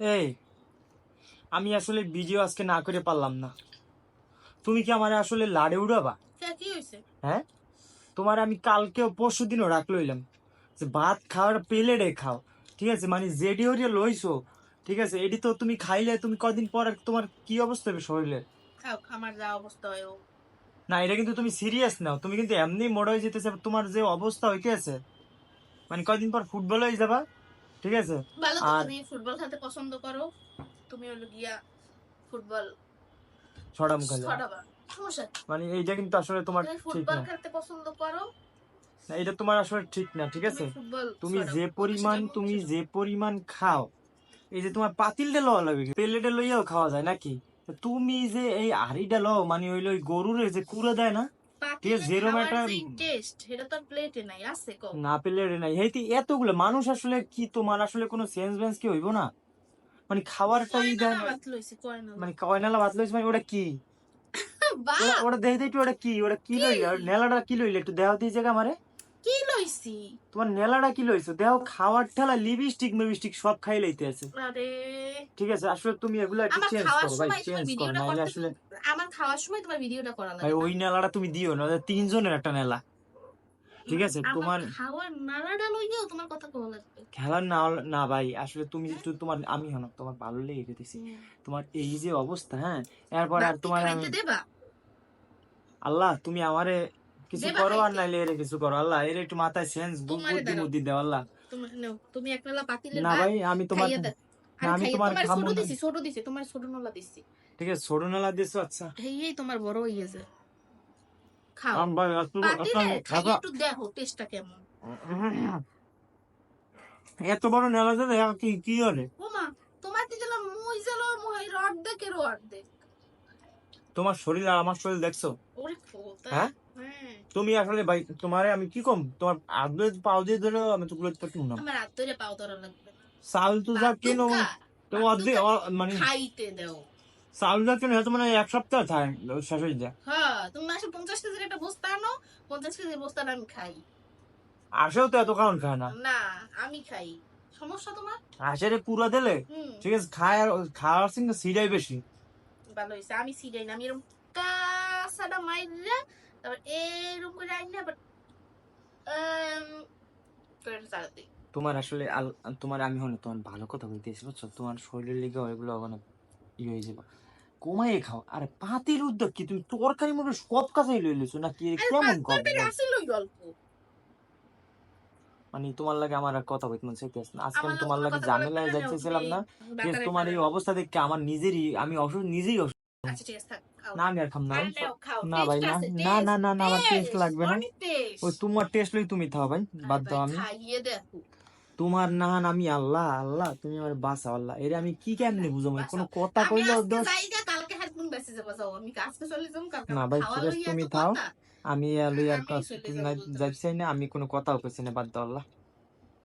এই আমি আসলে ভিডিও আজকে না করে পারলাম না। তুমি কি আমার আসলে লাড়ে উড়াবা? কি হ্যাঁ? তোমার আমি কালকেও পরশু দিনও রাখ লইলাম যে ভাত খাওয়ার প্লেটে খাও ঠিক আছে? মানে জেডি হরিয়া লইছো ঠিক আছে? এটি তো তুমি খাইলে তুমি কদিন পর তোমার কি অবস্থা হবে শরীরে খাও যা অবস্থা হয় না এটা কিন্তু তুমি সিরিয়াস নাও। তুমি কিন্তু এমনি মোড় হয়ে যেতেছে তোমার যে অবস্থা হইতে আছে মানে কয়দিন পর ফুটবল হয়ে যাবা? ঠিক আছে? ভালো তুমি ফুটবল খেলতে পছন্দ করো। তুমি হলো গিয়া ফুটবল ছড়া মুখা ছড়াবা সমস্যা মানে এইটা কিন্তু আসলে তোমার ফুটবল খেলতে পছন্দ করো? না, এটা তোমার আসলে ঠিক না ঠিক আছে? তুমি। যে পরিমাণ তুমি যে পরিমাণ খাও এই যে তোমার পাতিলটা লওয়া লাগবে প্লেটে লইয়াও খাওয়া যায় নাকি? তুমি যে এই হাড়িটা লও মানে ওই গরুর যে কুড়ে দেয় না পাতিলে যেরম খাওয়ার টেস্ট সেটা তো প্লেটে নাই আছে কম না প্লেটে নাই। হেইতে এতগুলো মানুষ আসলে কি তোমার আসলে কোনো সেন্স বেন্স কি হইব না? মানে খাবারটা ই মানে কয়নালা ভাত লইছে মানে ওটা কি? ওটা- ওটা দেখে কি? ওটা কি লইলে নেলাটা কি লইলে? একটু জায়গা মারে কি লইছি? তোমার নেলাটা কি লইছো? দেহ খাওয়ার ঠেলা লিপস্টিক মেবিস্টিক সব খাই লইতে আছে। আরে! ঠিক আছে আসলে তুমি এগুলো একটু চেঞ্জ করো ভাই চেঞ্জ করো নাহলে আসলে খাওয়ার সময় তোমার ভিডিওটা করা ভাই লাগে ওই নেলাটা তুমি দিও না তিনজনের একটা নেলা। ঠিক আছে? তোমার খাওয়ার নাড়াটা লইয়াও তোমার কথা কওয়া লাগবে। খেলার না না ভাই আসলে তুমি একটু তোমার আমি হন তোমার ভালো লেগে গেতেছি। তোমার এই যে অবস্থা হ্যাঁ? এরপর আর তোমার আমি আল্লাহ তুমি আমারে কিছু করো আর? নাইলে এর কিছু করো। আল্লাহ এর একটু মাথায় সেন্স বুদ্ধি। বুদ্ধি দাও আল্লাহ। তুমি নাও, তুমি এক নালা পাতিলে না ভাই আমি তোমার আমি তোমার তোমার ছোট দিছি ছোট দিছি তোমার ছোট নলা দিছি। ঠিক আছে ছোট নেলা দিছো আচ্ছা। এই তোমার বড় হইয়াছে খাও। আম ভাই একটু একটু- দেখো টেস্টটা কেমন। এত বড় নেলা কি কি হলে? ওমা তোমার মুই শরীর আর আমার শরীর দেখছ? ওরে খোদা। হ্যাঁ? হ্যাঁ। তুমি আসলে ভাই তোমারে আমি কি কম? তোমার আদলে পাও দিয়ে ধরে আমি তো গুলো না আমার হাত ধরে পাও ধরা লাগবে। যা কেন মানে খাইতে দাও। চাউল কেন হয়তো মানে এক সপ্তাহ থাকে শেষ হয়ে যায়। হ্যাঁ তুমি মাসে পঞ্চাশ কেজির একটা বস্তা আনো পঞ্চাশ কেজির বস্তাটা আমি খাই। আসেও তো এত কারণ খায় না। না আমি খাই। সমস্যা তোমার? আসে রে পুরা দিলে। ঠিক আছে খায় খাওয়ার সঙ্গে সিটাই বেশি। ভালো হয়েছে আমি সিডাই না আমি এরকম কাঁচাটা মাইরা তারপর এরকম করে আইন না আবার করে দিই। তোমার আসলে তোমার আমি হলে তোমার ভালো কথা বলতেছি বুঝছ? তোমার শরীরের লিগে ওইগুলো মানে ই হয়ে যাবে। কমাইয়ে খাও। আরে পাতির উদ্যোগ কি? তুমি তরকারি মধ্যে সব কাছেই লই লিছো না কি আরে কেমন। মানে তোমার লাগে আমার কথা বলতে মন চাইতেছে না। আজকে আমি আমার তোমার লগে ঝামেলায় যাইতেছিলাম না। তোমার এই। অবস্থা দেখে আমার নিজেরই আমি অসুস্থ নিজেই অসুস্থ আচ্ছা। না আমি আর খাম না। না ভাই, না, না, না, না, না, আমার taste লাগবে না। ওই তোমার টেস্ট লই তুমি থাও ভাই বাদ দাও আমি। খাইয়ে দেখো। তোমার না আমি আল্লাহ আল্লাহ তুমি আমার বাসা আল্লাহ। এর আমি কি কেমনে বুঝো ভাই কোনো। কথা কইলো না ভাই, তুমি থাও। আমি আর লই আর আমি কাজ চলে যাইছি না। আমি কোনো কথাও কইছি না বাদ দাও আল্লাহ।